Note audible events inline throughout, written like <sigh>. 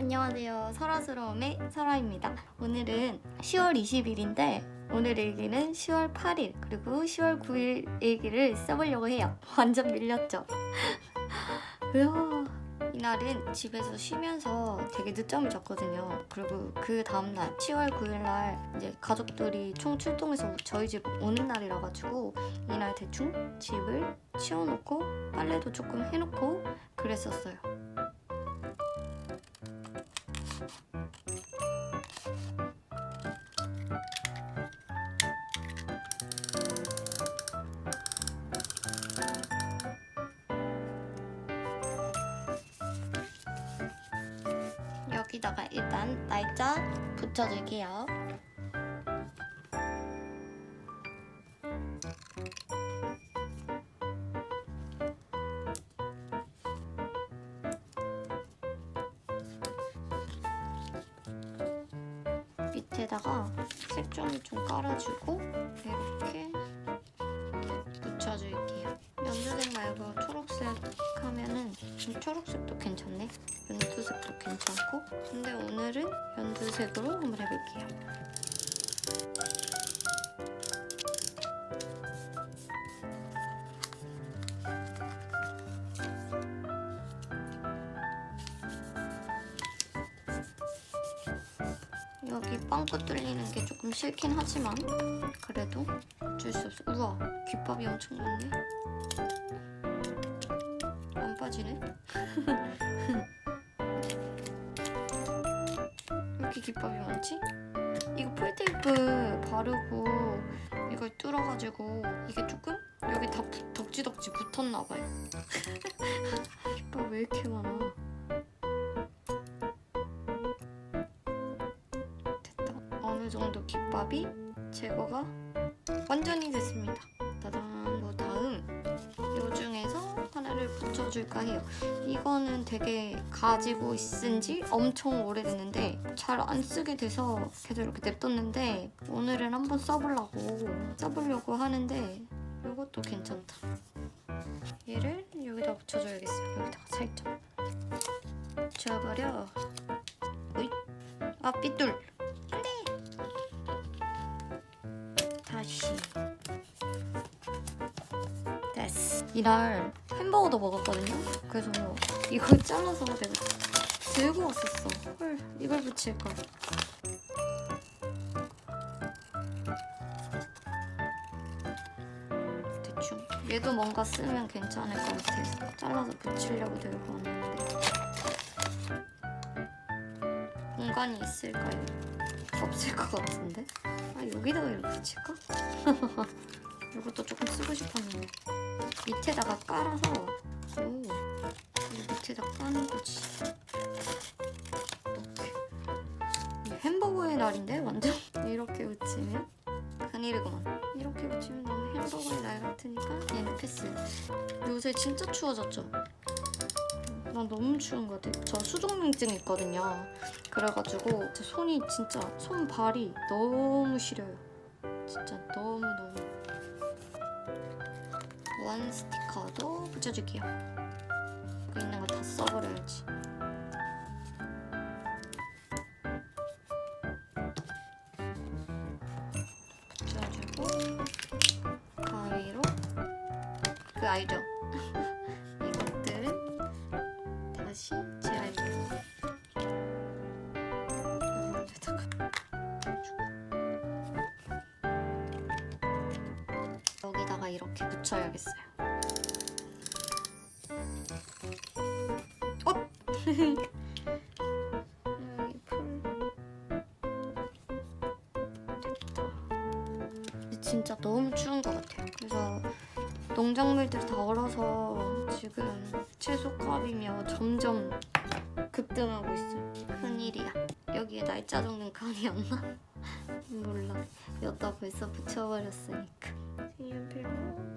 안녕하세요. 설아스러움의 설아입니다. 오늘은 10월 20일인데 오늘 일기는 10월 8일 그리고 10월 9일 일기를 써보려고 해요. <laughs> 완전 밀렸죠? <laughs> 으아. 이날은 집에서 쉬면서 되게 늦잠을 잤거든요. 그리고 그 다음날 10월 9일날 이제 가족들이 총 출동해서 저희 집 오는 날이라 가지고 이날 대충 집을 치워놓고 빨래도 조금 해놓고 그랬었어요. 여기다가 일단 날짜 붙여줄게요. 밑에다가 색종이 좀 깔아주고 이렇게 붙여줄게요. 연두색 말고 초록색 하면은 좀 초록색도 괜찮네. 연두색도 괜찮고. 근데 오늘은 연두색으로 한번 해볼게요. 여기 빵꾸 뚫리는 게 조금 싫긴 하지만 그래도 어쩔 수 없어. 우와, 귓밥이 엄청 많네. 안 빠지네. <laughs> 왜 이렇게 귓밥이 많지? 이거 폴테이프 바르고 이걸 뚫어가지고 이게 조금 여기 다 부- 덕지덕지 붙었나봐요. 귓밥 <laughs> 왜 이렇게 많아? 됐다. 어느 정도 깃밥이 제거가 완전히 됐습니다. 붙여줄까 해요. 이거는 되게 가지고 있은 지 엄청 오래됐는데 잘 안 쓰게 돼서 계속 이렇게 냅뒀는데 오늘은 한번 써보려고 써보려고 하는데 이것도 괜찮다. 얘를 여기다 붙여줘야겠어요. 여기다가 살짝 붙여버려. 오이. 아 삐뚤. 다시 됐어 이날 햄버거도 먹었거든요 그래서 이걸 <laughs> 잘라서 내가 들고 왔었어 헐 이걸 붙일까 대충 얘도 뭔가 쓰면 괜찮을 것 같아서 잘라서 붙이려고 들고 왔는데 공간이 있을까요? 없을 것 같은데? 아 여기다가 이렇게 붙일까? <laughs> 이것도 조금 쓰고 싶었는데 밑에다가 깔아서. 오이 밑에다 까는 거지. 햄버거의 날인데 완전? <laughs> 이렇게 붙이면? 큰일이구만. 이렇게 붙이면 너무 햄버거의 날 같으니까 얘는 패스. 요새 진짜 추워졌죠? 난 너무 추운 것 같아. 저 수족냉증 있거든요. 그래가지고 제 손이 진짜 손발이 너무 시려요. 진짜 너무 너무. 원 스티커도 붙여줄게요. 여기 있는 거 다 써버려야지. 붙여주고 가위로 그 알죠? 여기 풀. 됐다. 진짜 너무 추운 것 같아요. 그래서 농작물들 다 얼어서 지금 채소 값이며 점점 급등하고 있어요. 큰일이야. 여기에 날짜 적는 칸이었나? 몰라. 여기다 벌써 붙여버렸으니까. 색연필로.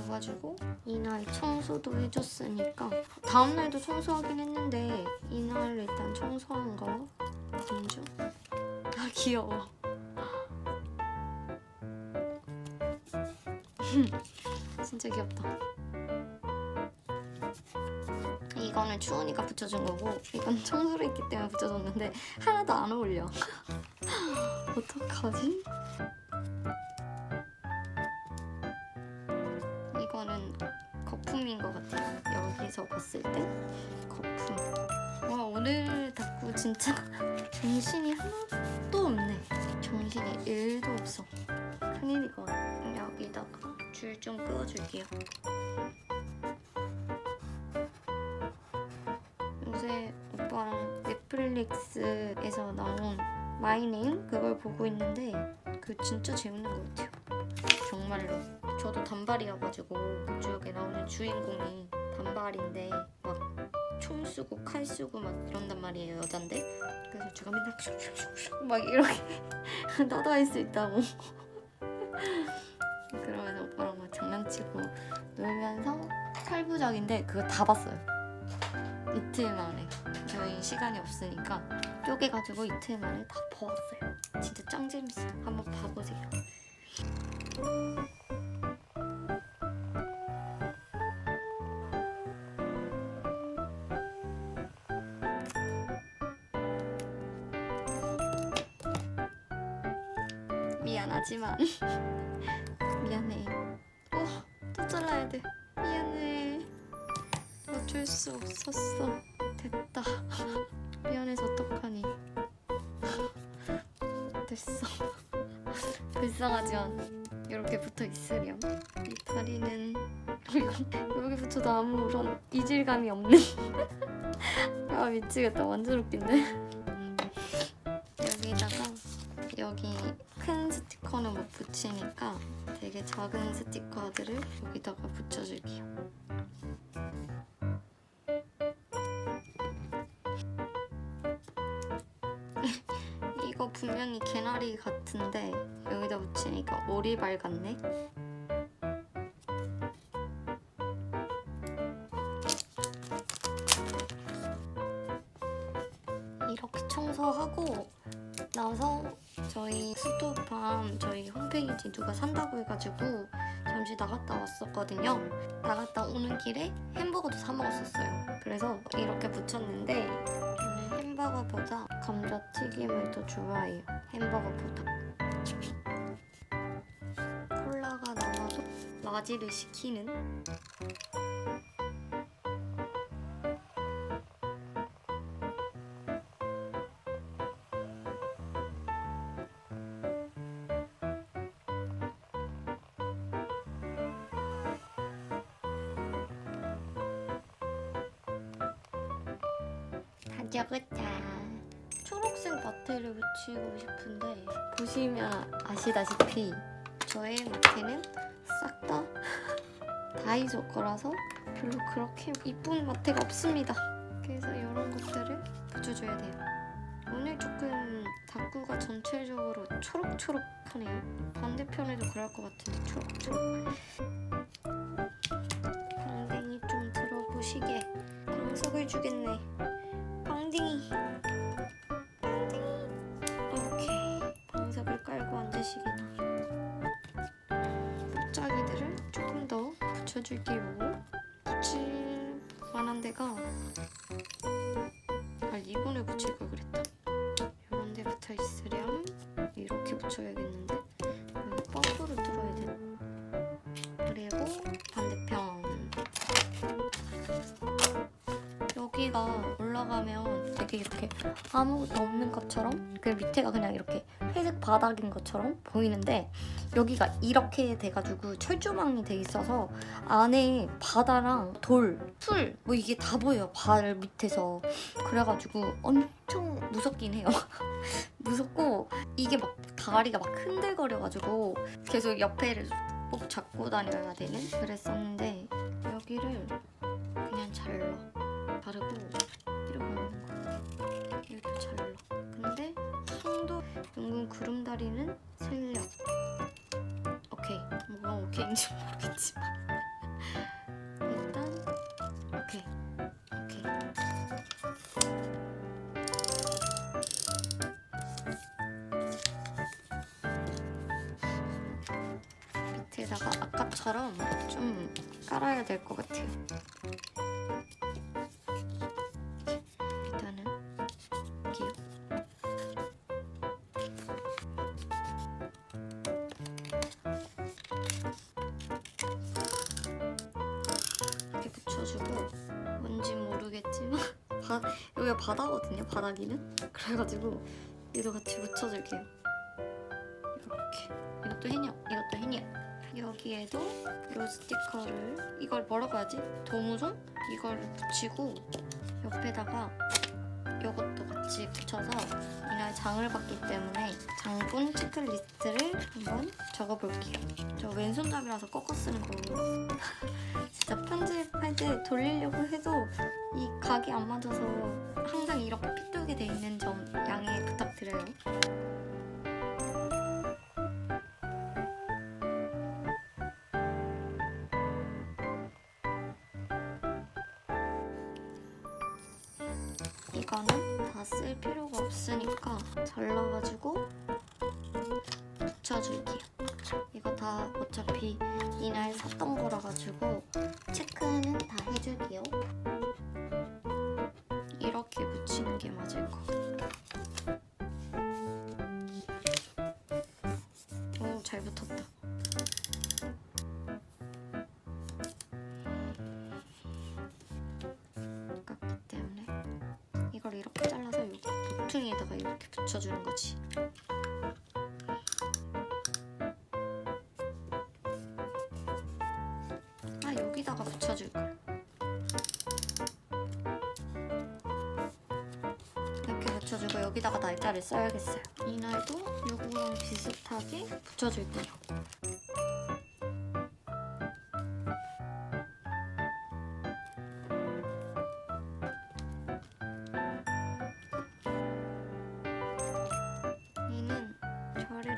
그래가지고 이날 청소도 해줬으니까 다음날도 청소하긴 했는데 이날 일단 청소한 거 먼저. 아 귀여워. <laughs> 진짜 귀엽다. 이거는 추우니까 붙여준 거고 이건 청소를 했기 때문에 붙여줬는데 하나도 안 어울려. <laughs> 어떡하지? 오늘 닭구 진짜 정신이 하나도 없네. 정신이 1도 없어. 큰일이거든. 여기다가 줄 좀 끄어줄게요. 요새 오빠랑 넷플릭스에서 나온 마이네임 그걸 보고 있는데 그 진짜 재밌는 것 같아요. 정말로. 저도 단발이어가지고 그쪽에 나오는 주인공이 단발인데 쓰고 칼 쓰고 막 이런단 말이에요 여잔데. 그래서 제가 맨날 막 이렇게 <laughs> 따다할 수 있다고. <laughs> 그러면서 오빠랑 막 장난치고 놀면서 팔부작인데 그거 다 봤어요. 이틀 만에. 저희 시간이 없으니까 쪼개가지고 이틀 만에 다 보았어요. 진짜 짱 재밌어요. 한번 봐보세요 미안하지만 <laughs> 미안해. 어, 또 잘라야 돼. 미안해. 어쩔 수 없었어. 됐다. <laughs> 미안해서 어떡하니. <laughs> 됐어. 불쌍하지만 이렇게 붙어 있으렴. 이 다리는 여기 붙여도 아무런 이질감이 없는. 아 미치겠다. 완전 웃긴데. 여기 큰 스티커는 못 붙이니까 되게 작은 스티커들을 여기다가 붙여줄게요. <laughs> 이거 분명히 개나리 같은데 여기다 붙이니까 오리발 같네. 이렇게 청소하고 나서 저희 스토팜 저희 홈페이지 누가 산다고 해가지고 잠시 나갔다 왔었거든요. 나갔다 오는 길에 햄버거도 사 먹었었어요. 그래서 이렇게 붙였는데 저는 햄버거보다 감자튀김을 더 좋아해요. 햄버거보다. 콜라가 나와서 라지를 시키는 붙이고 싶은데 보시면 아시다시피 저의 마테는 싹 다 <laughs> 다이소 거라서 별로 그렇게 이쁜 마테가 없습니다. 그래서 이런 것들을 붙여줘야 돼요. 오늘 조금 다꾸가 전체적으로 초록초록하네요. 반대편에도 그럴 것 같은데 초록초록. 방댕이 좀 들어보시게. 방석을 주겠네. 빵딩이 더 붙여줄게요 붙일 만한 데가. 아 이번에 붙일 걸 그랬다. 이런 데 붙어 있으렴 이렇게 붙여야겠는데 되게 이렇게 아무것도 없는 것처럼 그 밑에가 그냥 이렇게 회색 바닥인 것처럼 보이는데 여기가 이렇게 돼가지고 철조망이 돼 있어서 안에 바다랑 돌, 풀 뭐 이게 다 보여요 발 밑에서. 그래가지고 엄청 무섭긴 해요. <laughs> 무섭고 이게 막 다리가 막 흔들거려가지고 계속 옆에를 꼭 잡고 다녀야 되는 그랬었는데 여기를 그냥 잘라 바르고 이러고 있는 거 은근 구름다리는 슬려 오케이. 뭐가 오케이인지 <laughs> 모르겠지만. 일단 오케이. 오케이. 밑에다가 아까처럼 좀 깔아야 될 것 같아요 바, 여기가 바다거든요. 바닥이는. 그래가지고 얘도 같이 묻혀줄게요. 이렇게. 이것도 해녀. 이것도 해녀. 여기에도 이 스티커를 이걸 뭐라고 하지? 도무송? 이걸 붙이고 옆에다가 이것도 같이 붙여서 이날 장을 봤기 때문에 장본 체크리스트를 한번 적어볼게요. 저 왼손잡이라서 꺾어 쓰는 거고 <laughs> 진짜 편집할 때 돌리려고 해도 이 각이 안 맞아서 항상 이렇게 삐뚤게 돼 있는 점 양해 부탁드려요. 이거는 다 쓸 필요가 없으니까 잘라가지고 붙여줄게요. 이거 다 어차피 이날 샀던 거라 가지고 체크는 다 해줄게요. 이렇게 잘라서 이 모퉁이에다가 이렇게 붙여주는 거지. 아 여기다가 붙여줄 걸. 이렇게 붙여주고 여기다가 날짜를 써야겠어요. 이날도 요거랑 비슷하게 붙여줄게요.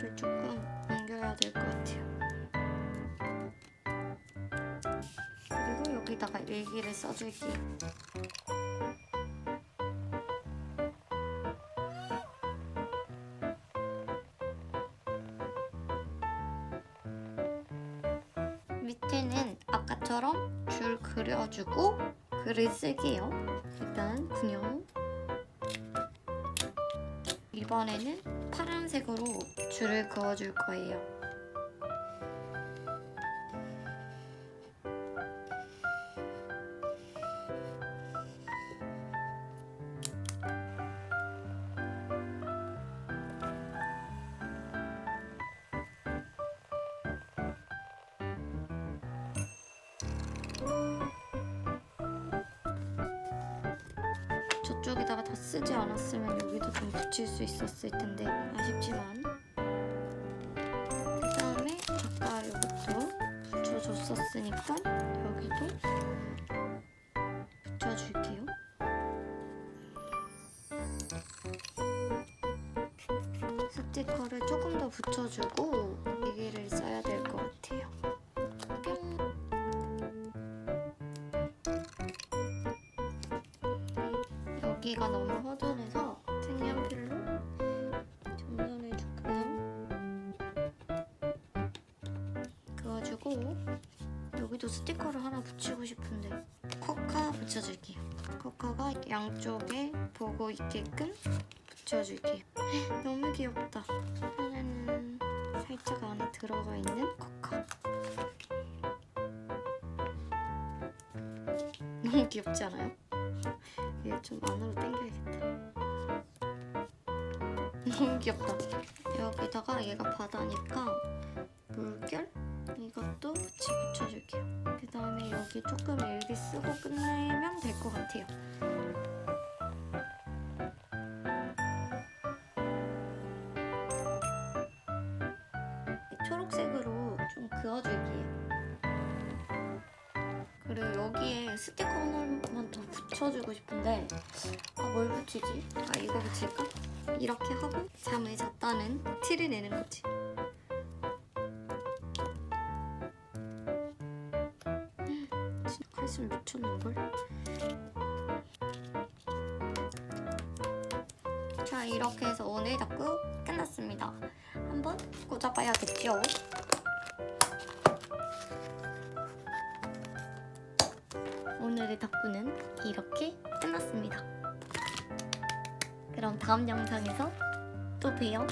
자리를 조금 옮겨야 될 것 같아요. 그리고 여기다가 일기를 써줄게요. 밑에는 아까처럼 줄 그려주고 글을 쓸게요. 일단 군용. 이번에는 파란색으로 줄을 그어줄 거예요. 저쪽에다가 다 쓰지 않았으면 여기도 좀 붙일 수 있었을 텐데 아쉽지만. 그 다음에 아까 이것도 붙여줬었으니까 여기도 붙여줄게요. 스티커를 조금 더 붙여주고 얘기를 써야 될 것 같아요 보고 있게끔 붙여줄게요. 너무 귀엽다. 하나는 살짝 안에 들어가 있는 커카. 너무 귀엽지 않아요? 얘 좀 안으로 당겨야겠다. 너무 귀엽다. 여기다가 얘가 바다니까 물결 이것도 같이 붙여줄게요. 그 다음에 여기 조금 일기 쓰고 끝내면 될 것 같아요. 초록색으로 좀 그어줄게요. 그리고 여기에 스티커 하나만 더 붙여주고 싶은데 아, 뭘 붙이지? 아 이거 붙일까? 이렇게 하고 잠을 잤다는 티를 내는 거지. 음, 진짜 칼슘 미쳤는걸? 자 이렇게 해서 오늘 닦고 끝났습니다. 한번 꽂아봐야겠죠? 오늘의 덕구는 이렇게 끝났습니다. 그럼 다음 영상에서 또 봬요.